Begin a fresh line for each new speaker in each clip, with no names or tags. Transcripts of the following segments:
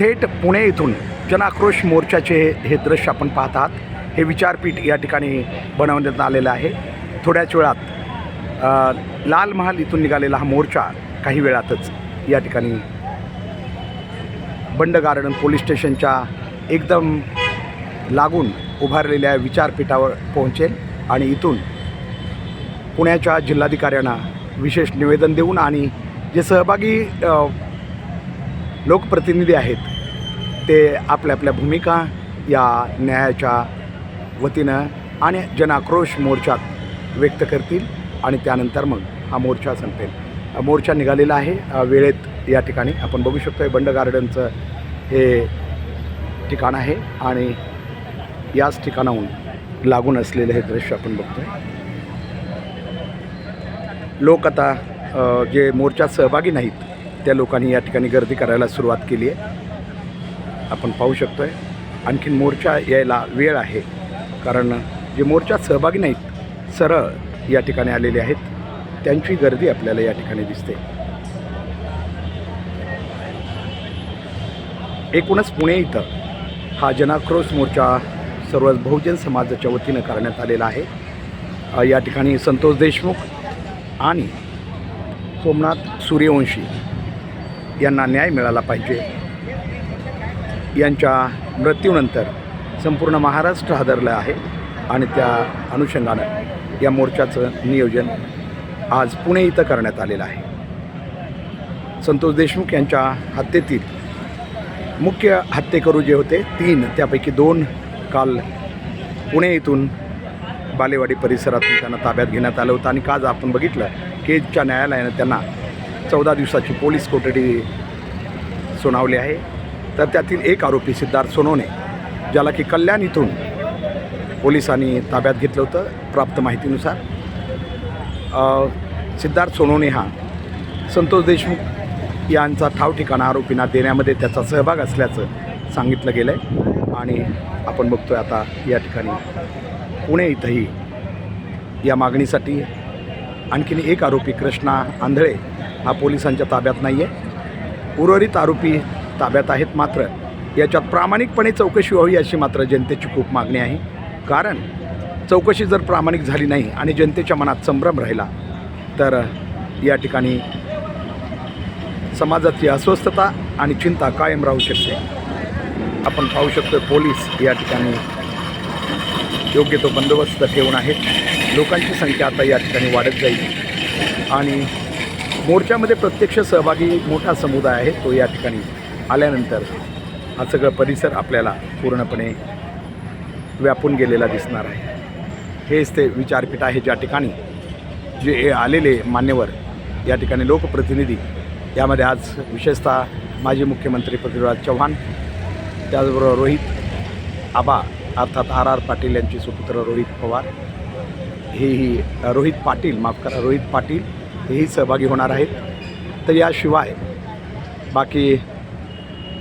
थेट पुणे इथून जनाक्रोश मोर्चाचे हे दृश्य आपण पाहत आहात हे विचारपीठ या ठिकाणी बनवण्यात आलेलं आहे. थोड्याच वेळात लाल महाल इथून निघालेला हा मोर्चा काही वेळातच या ठिकाणी बंड गार्डन पोलीस स्टेशनच्या एकदम लागून उभारलेल्या विचारपीठावर पोहोचेल आणि इथून पुण्याच्या जिल्हाधिकाऱ्यांना विशेष निवेदन देऊन आणि जे सहभागी लोकप्रतिनिधी आहेत ते आपल्या आपल्या भूमिका या न्यायाच्या वतीनं आणि जनाक्रोश मोर्चात व्यक्त करतील आणि त्यानंतर मग हा मोर्चा संपेल. मोर्चा निघालेला आहे. वेळेत या ठिकाणी आपण बघू शकतो आहे बंड गार्डनचं हे ठिकाण आहे आणि याच ठिकाणाहून लागून असलेलं हे दृश्य आपण बघतोय. लोक आता जे मोर्चात सहभागी नाहीत त्या लोकांनी या ठिकाणी गर्दी करायला सुरुवात केली आहे. आपण पाहू शकतो आहे आणखीन मोर्चा यायला वेळ आहे. कारण जे मोर्चात सहभागी नाहीत सरळ या ठिकाणी आलेले आहेत. त्यांची गर्दी आपल्याला या ठिकाणी दिसते. एकूणच पुणे इथं हा जनाक्रोश मोर्चा सर्व बहुजन समाजाच्या वतीनं करण्यात आलेला आहे. या ठिकाणी संतोष देशमुख आणि सोमनाथ सूर्यवंशी यांना न्याय मिळाला पाहिजे. यांच्या मृत्यूनंतर संपूर्ण महाराष्ट्र हादरलं आहे आणि त्या अनुषंगानं या मोर्चाचं नियोजन आज पुणे इथं करण्यात आलेलं आहे. संतोष देशमुख यांच्या हत्येतील मुख्य हत्येकरू जे होते तीन त्यापैकी दोन काल पुणे इथून बालेवाडी परिसरातून त्यांना ताब्यात घेण्यात आलं होतं. आणि काज आपण बघितलं केजच्या न्यायालयानं त्यांना चौदा दिवसाची पोलीस कोठडी सुनावली आहे. तर त्यातील एक आरोपी सिद्धार्थ सोनवणे ज्याला की कल्याण इथून पोलिसांनी ताब्यात घेतलं होतं प्राप्त माहितीनुसार. सिद्धार्थ सोनवणे हा संतोष देशमुख यांचा ठाव ठिकाणा आरोपींना देण्यामध्ये त्याचा सहभाग असल्याचं सांगितलं गेलं आहे आणि आपण बघतोय आता या ठिकाणी पुणे इथंही या मागणीसाठी आणखीन एक आरोपी कृष्णा आंधळे हा पोलिसांच्या ताब्यात नाही आहे उर्वरित आरोपी ताब्यात आहेत मात्र याच्यात प्रामाणिकपणे चौकशी व्हावी अशी मात्र जनतेची खूप मागणी आहे. कारण चौकशी जर प्रामाणिक झाली नाही आणि जनतेच्या मनात संभ्रम राहिला तर या ठिकाणी समाजाची अस्वस्थता आणि चिंता कायम राहू शकते. आपण पाहू शकतो पोलीस या ठिकाणी योग्य तो बंदोबस्त ठेवून आहेत. लोकांची संख्या आता या ठिकाणी वाढत जाईल. आणि मोर्चामध्ये प्रत्यक्ष सहभागी मोठा समुदाय आहे तो या ठिकाणी आल्यानंतर हा सगळं परिसर आपल्याला पूर्णपणे व्यापून गेलेला दिसणार आहे. हेच ते विचारपीठ आहे ज्या ठिकाणी जे आलेले मान्यवर या ठिकाणी लोकप्रतिनिधी यामध्ये आज विशेषतः माजी मुख्यमंत्री पृथ्वीराज चव्हाण त्याचबरोबर रोहित आबा अर्थात आर आर पाटील यांचे सुपुत्र रोहित पवार हेही रोहित पाटील माफ करा रोहित पाटील हेही सहभागी होणार आहेत. तर याशिवाय बाकी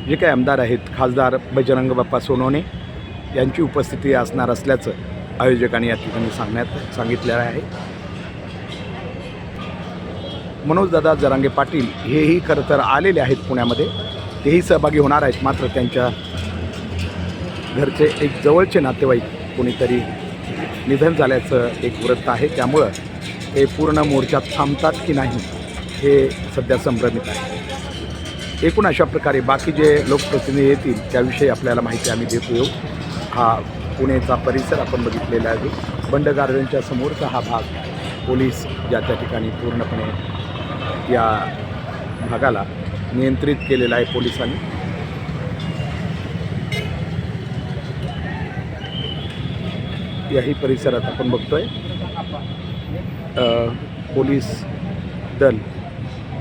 जे काही आमदार आहेत खासदार बजरंग बाप्पा सोनवणे यांची उपस्थिती असणार असल्याचं आयोजकांनी या ठिकाणी सांगण्यात सांगितलेलं आहे. मनोजदादा जरांगे पाटील हेही खरं तर आलेले आहेत पुण्यामध्ये. तेही सहभागी होणार आहेत मात्र त्यांच्या घरचे एक जवळचे नातेवाईक कोणीतरी निधन झाल्याचं एक वृत्त आहे. त्यामुळं हे पूर्ण मोर्चात थांबतात की नाही हे सध्या संभ्रमित आहे. एकूण अशा प्रकारे बाकी जे लोकप्रतिनिधी येतील त्याविषयी आपल्याला माहिती आम्ही देतो येऊ हा पुणेचा परिसर आपण बघितलेला आहे. बंड गार्डनच्या समोरचा हा भाग पोलीस ज्या त्या ठिकाणी पूर्णपणे या भागाला नियंत्रित केलेला आहे पोलिसांनी. याही परिसरात आपण बघतोय. पोलीस दल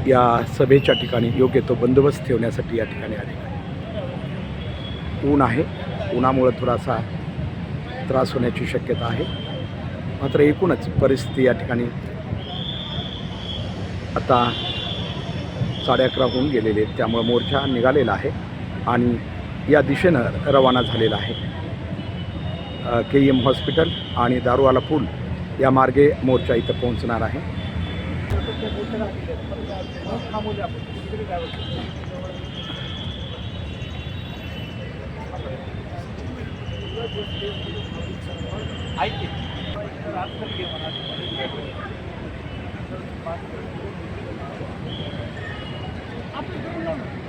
या सभेच्या ठिकाणी योग्य तो बंदोबस्त ठेवण्यासाठी या ठिकाणी आले. ऊन आहे. उन्हामुळं थोडासा त्रास होण्याची शक्यता आहे. मात्र एकूणच परिस्थिती या ठिकाणी आता साडे अकरा होऊन गेलेले आहेत त्यामुळं मोर्चा निघालेला आहे आणि या दिशेनं रवाना झालेला आहे. के एम हॉस्पिटल आणि दारुवाला पूल या मार्गे मोर्चा इथं पोहोचणार आहे.
आपण